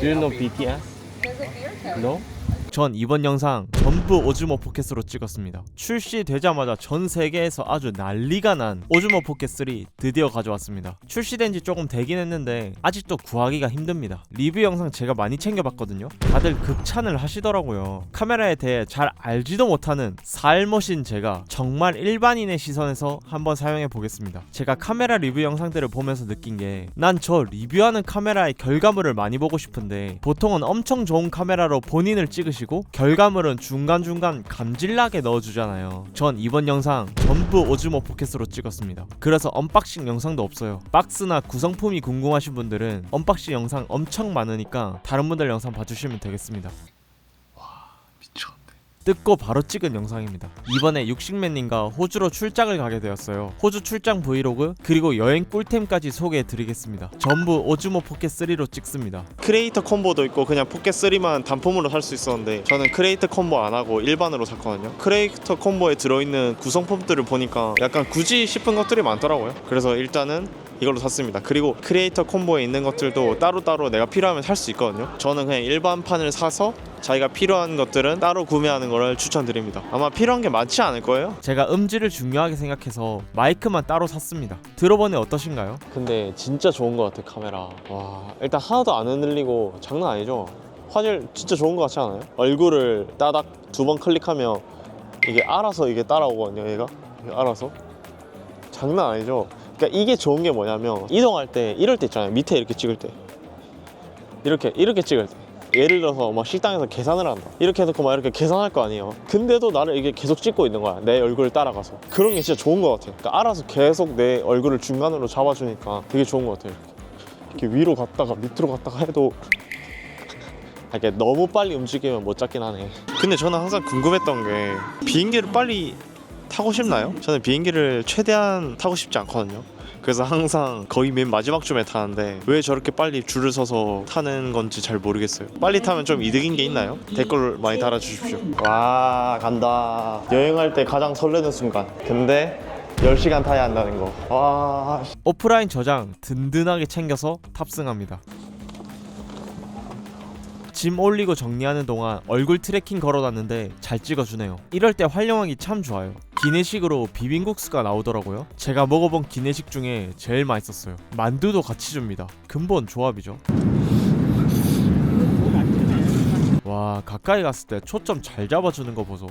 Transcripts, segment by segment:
Do you know BTS? No. 전 이번 영상 전부 오즈모 포켓으로 찍었습니다. 출시되자마자 전 세계에서 아주 난리가 난 오즈모 포켓 3 드디어 가져왔습니다. 출시된 지 조금 되긴 했는데 아직도 구하기가 힘듭니다. 리뷰 영상 제가 많이 챙겨봤거든요. 다들 극찬을 하시더라고요. 카메라에 대해 잘 알지도 못하는 살머신 제가 정말 일반인의 시선에서 한번 사용해 보겠습니다. 제가 카메라 리뷰 영상들을 보면서 느낀 게 난 저 리뷰하는 카메라의 결과물을 많이 보고 싶은데 보통은 엄청 좋은 카메라로 본인을 찍으시 고 결과물은 중간중간 감질나게 넣어주잖아요. 전 이번 영상 전부 오즈모 포켓으로 찍었습니다. 그래서 언박싱 영상도 없어요. 박스나 구성품이 궁금하신 분들은 언박싱 영상 엄청 많으니까 다른 분들 영상 봐주시면 되겠습니다. 뜯고 바로 찍은 영상입니다. 이번에 육식맨님과 호주로 출장을 가게 되었어요. 호주 출장 브이로그 그리고 여행 꿀템까지 소개해드리겠습니다. 전부 오즈모 포켓 3로 찍습니다. 크리에이터 콤보도 있고 그냥 포켓 3만 단품으로 살 수 있었는데 저는 크리에이터 콤보 안 하고 일반으로 샀거든요. 크리에이터 콤보에 들어있는 구성품들을 보니까 약간 굳이 싶은 것들이 많더라고요. 그래서 일단은 이걸로 샀습니다. 그리고 크리에이터 콤보에 있는 것들도 따로따로 내가 필요하면 살 수 있거든요. 저는 그냥 일반 판을 사서 자기가 필요한 것들은 따로 구매하는 거를 추천드립니다. 아마 필요한 게 많지 않을 거예요. 제가 음질을 중요하게 생각해서 마이크만 따로 샀습니다. 들어보니 어떠신가요? 근데 진짜 좋은 것 같아 카메라 와 일단 하나도 안 흔들리고 장난 아니죠 화질 진짜 좋은 것 같지 않아요? 얼굴을 따닥 두 번 클릭하면 이게 알아서 이게 따라오거든요 얘가 이게 알아서 장난 아니죠 그러니까 이게 좋은 게 뭐냐면 이동할 때 이럴 때 있잖아요. 밑에 이렇게 찍을 때. 이렇게 이렇게 찍을 때. 예를 들어서 막 식당에서 계산을 한다. 이렇게 해놓고 막 이렇게 계산할 거 아니에요. 근데도 나를 이게 계속 찍고 있는 거야. 내 얼굴을 따라가서. 그런 게 진짜 좋은 것 같아 그러니까 알아서 계속 내 얼굴을 중간으로 잡아주니까 되게 좋은 것 같아요. 이렇게, 이렇게 위로 갔다가 밑으로 갔다가 해도 이게 너무 빨리 움직이면 못 잡긴 하네. 근데 저는 항상 궁금했던 게 비행기를 빨리 타고 싶나요? 저는 비행기를 최대한 타고 싶지 않거든요 그래서 항상 거의 맨 마지막 쯤에 타는데 왜 저렇게 빨리 줄을 서서 타는 건지 잘 모르겠어요. 빨리 타면 좀 이득인 게 있나요? 댓글 많이 달아주십시오. 와 간다. 여행할 때 가장 설레는 순간. 근데 10시간 타야 한다는 거. 와 오프라인 저장 든든하게 챙겨서 탑승합니다. 짐 올리고 정리하는 동안 얼굴 트래킹 걸어놨는데 잘 찍어주네요. 이럴 때 활용하기 참 좋아요. 기내식으로 비빔국수가 나오더라고요. 제가 먹어본 기내식 중에 제일 맛있었어요. 만두도 같이 줍니다. 근본 조합이죠. 와 가까이 갔을 때 초점 잘 잡아주는 거 보소.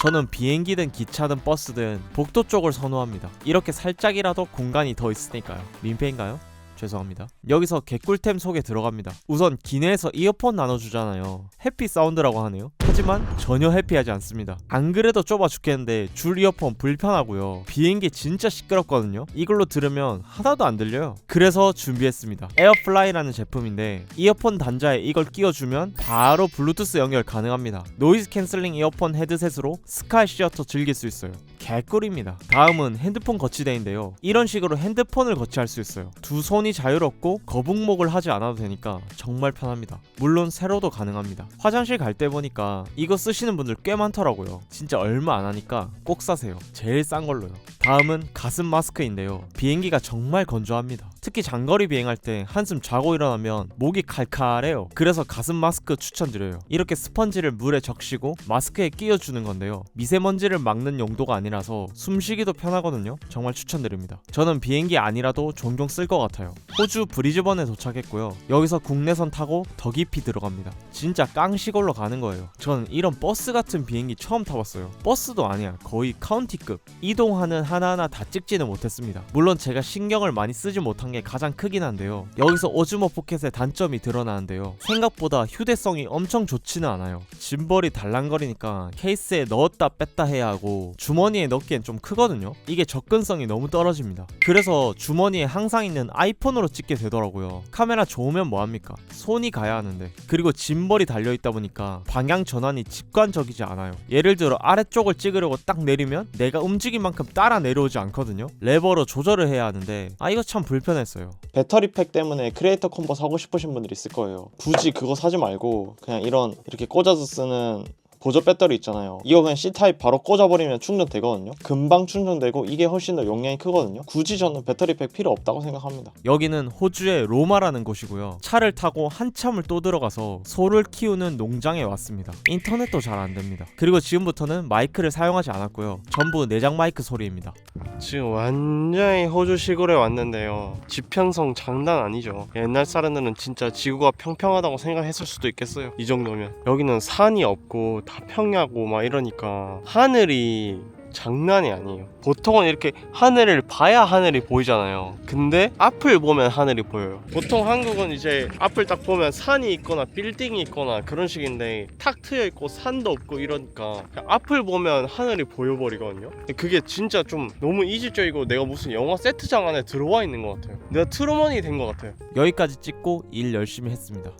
저는 비행기든 기차든 버스든 복도 쪽을 선호합니다. 이렇게 살짝이라도 공간이 더 있으니까요. 민폐인가요? 죄송합니다. 여기서 개꿀템 소개 들어갑니다. 우선 기내에서 이어폰 나눠주잖아요. 해피 사운드라고 하네요. 하지만 전혀 해피하지 않습니다. 안 그래도 좁아 죽겠는데 줄 이어폰 불편하고요. 비행기 진짜 시끄럽거든요. 이걸로 들으면 하나도 안 들려요. 그래서 준비했습니다. 에어플라이라는 제품인데 이어폰 단자에 이걸 끼워주면 바로 블루투스 연결 가능합니다. 노이즈 캔슬링 이어폰 헤드셋으로 스카이 시어터 즐길 수 있어요. 개꿀입니다. 다음은 핸드폰 거치대인데요. 이런 식으로 핸드폰을 거치할 수 있어요. 두 손이 자유롭고 거북목을 하지 않아도 되니까 정말 편합니다. 물론 세로도 가능합니다. 화장실 갈 때 보니까 이거 쓰시는 분들 꽤 많더라고요. 진짜 얼마 안 하니까 꼭 사세요. 제일 싼 걸로요. 다음은 가슴 마스크인데요. 비행기가 정말 건조합니다. 특히 장거리 비행할 때 한숨 자고 일어나면 목이 칼칼해요. 그래서 가슴 마스크 추천드려요. 이렇게 스펀지를 물에 적시고 마스크에 끼워주는 건데요. 미세먼지를 막는 용도가 아니라 서 숨쉬기도 편하거든요. 정말 추천드립니다. 저는 비행기 아니라도 종종 쓸 것 같아요. 호주 브리즈번에 도착했고요. 여기서 국내선 타고 더 깊이 들어갑니다. 진짜 깡시골로 가는 거예요. 저는 이런 버스 같은 비행기 처음 타봤어요. 버스도 아니야. 거의 카운티급. 이동하는 하나하나 다 찍지는 못했습니다. 물론 제가 신경을 많이 쓰지 못한 게 가장 크긴 한데요. 여기서 오즈모 포켓의 단점이 드러나는데요. 생각보다 휴대성이 엄청 좋지는 않아요. 짐벌이 달랑거리니까 케이스에 넣었다 뺐다 해야 하고 주머니에 넣기엔 좀 크거든요. 이게 접근성이 너무 떨어집니다. 그래서 주머니에 항상 있는 아이폰으로 찍게 되더라고요. 카메라 좋으면 뭐합니까? 손이 가야 하는데. 그리고 짐벌이 달려있다 보니까 방향 전환이 직관적이지 않아요. 예를 들어 아래쪽을 찍으려고 딱 내리면 내가 움직인 만큼 따라 내려오지 않거든요. 레버로 조절을 해야 하는데 아 이거 참 불편했어요. 배터리 팩 때문에 크리에이터 콤보 사고 싶으신 분들 있을 거예요. 굳이 그거 사지 말고 그냥 이런 이렇게 꽂아서 쓰는 보조 배터리 있잖아요. 이거 그냥 C 타입 바로 꽂아버리면 충전되거든요. 금방 충전되고 이게 훨씬 더 용량이 크거든요. 굳이 저는 배터리팩 필요 없다고 생각합니다. 여기는 호주의 로마라는 곳이고요. 차를 타고 한참을 또 들어가서 소를 키우는 농장에 왔습니다. 인터넷도 잘 안 됩니다. 그리고 지금부터는 마이크를 사용하지 않았고요. 전부 내장 마이크 소리입니다. 지금 완전히 호주 시골에 왔는데요. 지평성 장난 아니죠. 옛날 사람들은 진짜 지구가 평평하다고 생각했을 수도 있겠어요. 이 정도면 여기는 산이 없고 다 평야고 막 이러니까 하늘이 장난이 아니에요. 보통은 이렇게 하늘을 봐야 하늘이 보이잖아요. 근데 앞을 보면 하늘이 보여요. 보통 한국은 이제 앞을 딱 보면 산이 있거나 빌딩이 있거나 그런 식인데 탁 트여 있고 산도 없고 이러니까 앞을 보면 하늘이 보여버리거든요. 그게 진짜 좀 너무 이질적이고 내가 무슨 영화 세트장 안에 들어와 있는 것 같아요. 내가 트루먼이 된 것 같아요. 여기까지 찍고 일 열심히 했습니다.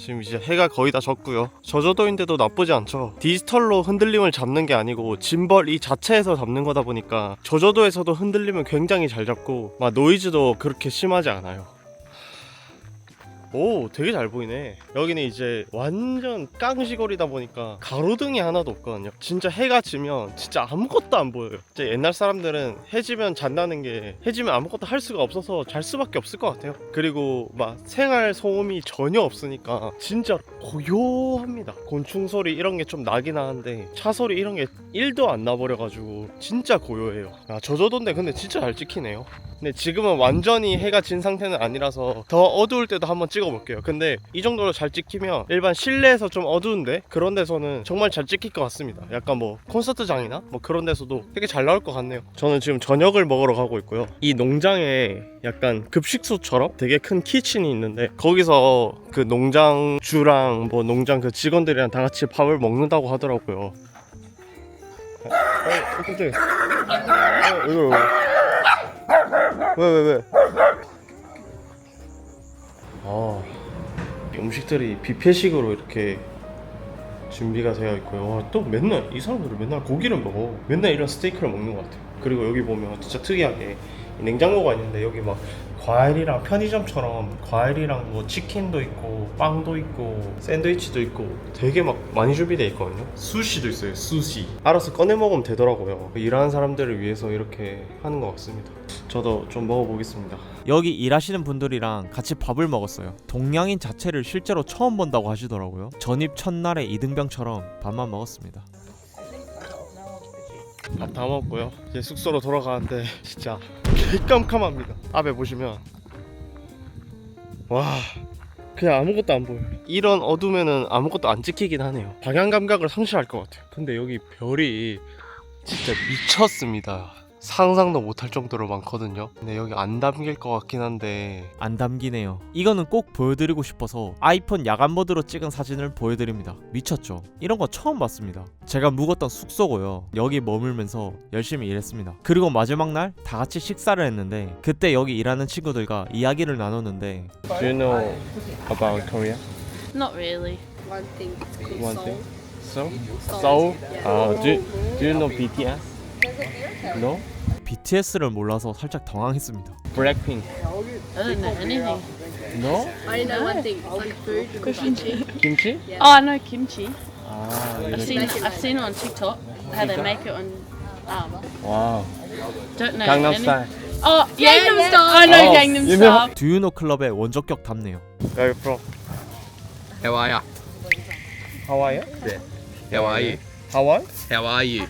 지금 이제 해가 거의 다 졌고요. 저조도인데도 나쁘지 않죠. 디지털로 흔들림을 잡는 게 아니고 짐벌 이 자체에서 잡는 거다 보니까 저조도에서도 흔들림을 굉장히 잘 잡고 막 노이즈도 그렇게 심하지 않아요. 오 되게 잘 보이네. 여기는 이제 완전 깡시골이다 보니까 가로등이 하나도 없거든요. 진짜 해가 지면 진짜 아무것도 안 보여요. 진짜 옛날 사람들은 해 지면 잔다는 게 해 지면 아무것도 할 수가 없어서 잘 수밖에 없을 것 같아요. 그리고 막 생활 소음이 전혀 없으니까 진짜 고요합니다. 곤충 소리 이런 게 좀 나긴 하는데 차 소리 이런 게 1도 안 나버려가지고 진짜 고요해요. 아 저조도인데 근데 진짜 잘 찍히네요. 근데 지금은 완전히 해가 진 상태는 아니라서 더 어두울 때도 한번 찍 어볼게요. 근데 이 정도로 잘 찍히면 일반 실내에서 좀 어두운데 그런 데서는 정말 잘 찍힐 것 같습니다. 약간 뭐 콘서트장이나 뭐 그런 데서도 되게 잘 나올 것 같네요. 저는 지금 저녁을 먹으러 가고 있고요. 이 농장에 약간 급식소처럼 되게 큰 키친이 있는데 거기서 그 농장주랑 뭐 농장 그 직원들이랑 다 같이 밥을 먹는다고 하더라고요. 어, 어, 깜짝이야. 어, 이거, 이거. 왜, 왜, 왜? 음식들이 뷔페식으로 이렇게 준비가 되어 있고요. 와, 또 맨날 이 사람들은 맨날 고기를 먹어. 맨날 이런 스테이크를 먹는 것 같아요. 그리고 여기 보면 진짜 특이하게 이 냉장고가 있는데 여기 막 과일이랑 편의점처럼 과일이랑 뭐 치킨도 있고 빵도 있고 샌드위치도 있고 되게 막 많이 준비되어 있거든요. 수시도 있어요. 수시. 알아서 꺼내 먹으면 되더라고요. 일하는 사람들을 위해서 이렇게 하는 것 같습니다. 저도 좀 먹어보겠습니다. 여기 일하시는 분들이랑 같이 밥을 먹었어요. 동양인 자체를 실제로 처음 본다고 하시더라고요. 전입 첫날의 이등병처럼 밥만 먹었습니다. 밥 다 먹고요. 이제 숙소로 돌아가는데 진짜 개깜깜합니다. 앞에 보시면 와 그냥 아무것도 안 보여요. 이런 어둠에는 아무것도 안 찍히긴 하네요. 방향 감각을 상실할 것 같아요. 근데 여기 별이 진짜 미쳤습니다. 상상도 못할 정도로 많거든요. 근데 여기 안 담길 것 같긴 한데 안 담기네요. 이거는 꼭 보여드리고 싶어서 아이폰 야간 모드로 찍은 사진을 보여드립니다. 미쳤죠? 이런 거 처음 봤습니다. 제가 묵었던 숙소고요. 여기 머물면서 열심히 일했습니다. 그리고 마지막 날 다 같이 식사를 했는데 그때 여기 일하는 친구들과 이야기를 나눴는데 Do you know about Korea? Not really. One thing. It's called One Seoul. thing. So? Seoul. Seoul? Yeah. Uh, do, do you know BTS? No? BTS를 몰라서 살짝 당황했습니다. Blackpink? I don't know anything. No? I know one thing. It's like food kimchi. Kimchi? Oh, I know kimchi. Ah, you I've seen I've seen it on TikTok how they make it on. Um, Wow. don't know. Gangnam any- Style. Oh, yeah, Gangnam yeah. Style. I know Oh, Gangnam you know- Style. 듀유노 클럽의 원조격 답네요. Where are you from? How are ya? How are you? How are you? How are you?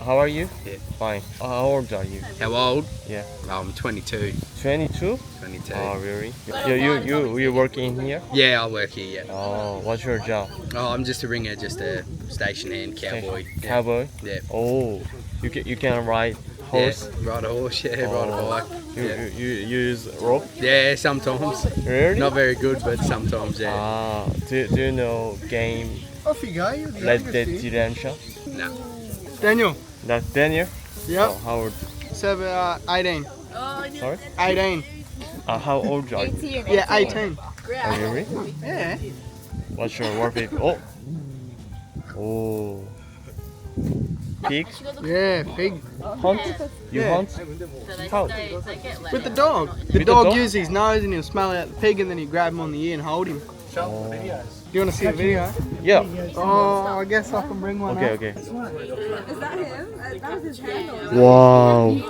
How are you? Yeah. Fine. Uh, how old are you? How old? Yeah. I'm 22. 22? 22. Oh, really? You you you you working here? yeah, I work here. Yeah. Oh, what's your job? Oh, I'm just a ringer, just a station hand, cowboy. Yeah. Cowboy. Yeah. Oh, you can you can ride horse. Yeah, ride a horse. Yeah, ride a Oh. bike. You, Yeah. you you use rope? Yeah, sometimes. Really? Not very good, but sometimes. Yeah. Ah, do, do you know game Off you go. You're Red Dead Redemption? no. Daniel. That's Daniel. Yep. Oh, how old? Seven, uh, 18. Sorry? 18. Uh, how old are you? Yeah, 18. Oh, really? Yeah. What's your work? rate? Oh. Oh. Pig Yeah, pig. hunt? You Yeah. hunt? How? they, they get let With the dog. The the dog dog? uses his nose and he'll smell out the pig and then he grab him on the ear and hold him. Oh. You want to see a video? Yeah. Oh, I guess I can bring one. 오케이 up. 오케이. Is that him? Uh, That was his channel. 와우.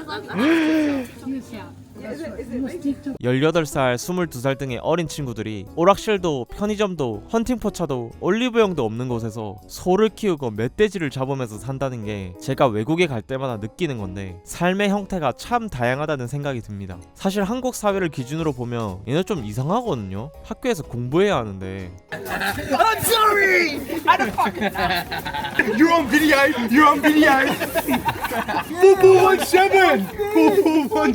18살, 22살 등의 어린 친구들이 오락실도 편의점도 헌팅포차도 올리브영도 없는 곳에서 소를 키우고 멧돼지를 잡으면서 산다는 게 제가 외국에 갈 때마다 느끼는 건데 삶의 형태가 참 다양하다는 생각이 듭니다. 사실 한국 사회를 기준으로 보면 얘네 좀 이상하거든요. 학교에서 공부해야 하는데 You're on video. You're on video. Four one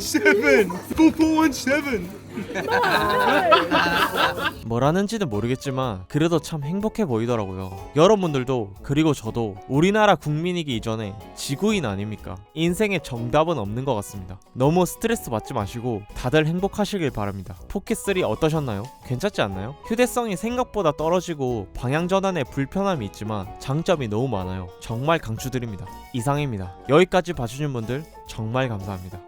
뭐라는지는 모르겠지만 그래도 참 행복해 보이더라고요. 여러분들도 그리고 저도 우리나라 국민이기 이전에 지구인 아닙니까? 인생에 정답은 없는 것 같습니다. 너무 스트레스 받지 마시고 다들 행복하시길 바랍니다. 포켓3 어떠셨나요? 괜찮지 않나요? 휴대성이 생각보다 떨어지고 방향 전환에 불편함이 있지만 장점이 너무 많아요. 정말 강추드립니다. 이상입니다. 여기까지 봐주신 분들 정말 감사합니다.